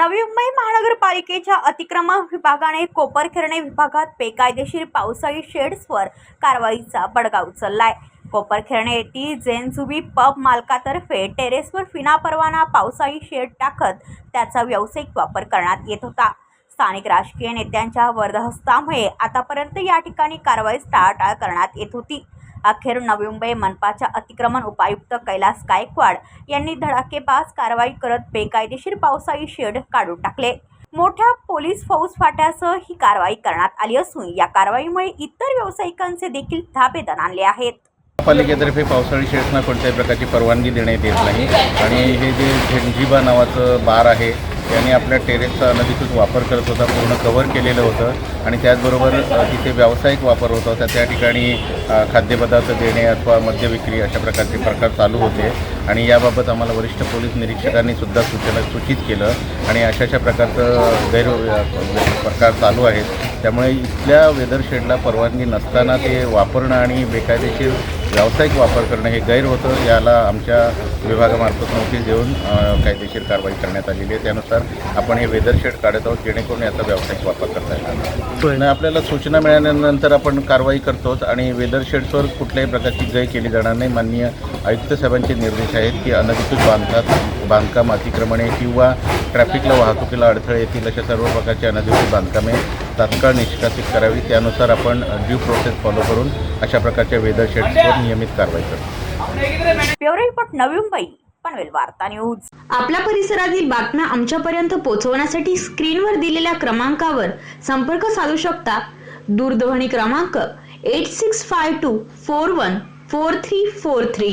नवी मुंबई महानगरपालिकेच्या अतिक्रमण विभागाने कोपरखेरणे विभागात बेकायदेशीर पावसाळी शेड्सवर कारवाईचा बडगा उचललाय. कोपरखेरणे येथील जेनजुबी पब मालकातर्फे टेरेसवर विनापरवाना पावसाळी शेड टाकत त्याचा व्यावसायिक वापर करण्यात येत होता. स्थानिक राजकीय नेत्यांच्या वरदहस्तामुळे आतापर्यंत या ठिकाणी कारवाई टाळाटाळ करण्यात येत होती. अखेर नवी मुंबई मनपाच्या अतिक्रमण उपायुक्त कैलास गायकवाड यांनी धडाकेबाज कारवाई करत बेकायदेशीर पावसाळी शेड काढून टाकले. मोठ्या पोलीस फौज फाट्यासह ही कारवाई करण्यात आली असून या कारवाईमुळे इतर व्यावसायिकांचे देखील धाबे आणले आहेत. पालिकेतर्फे पावसाळी शेड्सना कोणत्याही प्रकारची परवानगी देण्यात येत नाही. आणि हे जे झेंजिबा नावाचं बार आहे त्यांनी आपल्या टेरेसचा अनधिकृत वापर करत होता पूर्ण कव्हर केलेलं होतं आणि त्याचबरोबर तिथे व्यावसायिक वापर होता होता. त्या ठिकाणी खाद्यपदार्थ देणे अथवा मद्य विक्री अशा प्रकारचे प्रकार चालू होते आणि याबाबत आम्हाला वरिष्ठ पोलीस निरीक्षकांनी सुद्धा सूचना सूचित केलं आणि अशा अशा प्रकारचं गैर म्हणजे प्रकार चालू आहेत. त्यामुळे इथल्या वेदर शेडला परवानगी नसताना ते वापरणं आणि बेकायदेशीर व्यावसायिक वापर करणं हे गैर होतं. याला आमच्या विभागामार्फत नोटीस देऊन कायदेशीर कारवाई करण्यात आलेली आहे. त्यानुसार आपण हे वेदर शेड काढत आहोत जेणेकरून याचा व्यावसायिक वापर करता येणार आपल्याला सूचना मिळाल्यानंतर आपण कारवाई करतोच आणि वेदर शेड्सवर कुठल्याही प्रकारची गय केली जाणार नाही. माननीय आयुक्त साहेबांचे निर्देश आहेत की अनधिकृत बांधकाम बांधकाम अतिक्रमणे किंवा ट्रॅफिकला वाहतुकीला अडथळे येतील अशा सर्व प्रकारची अनधिकृत बांधकामे तात्काळ निष्कासित करावी त्यानुसार आपण ड्यू प्रोसेस फॉलो करून अशा प्रकारच्या वेदर शेड्सवर नियमित कारवाई करतो ब्युरो रिपोर्ट नवी मुंबई पनवेल वार्ता न्यूज. आपल्या परिसरातील बातम्या आमच्यापर्यंत पोहोचवण्यासाठी स्क्रीनवर दिलेल्या क्रमांकावर संपर्क साधू शकता. दूरध्वनी क्रमांक eight six five two four one four three four three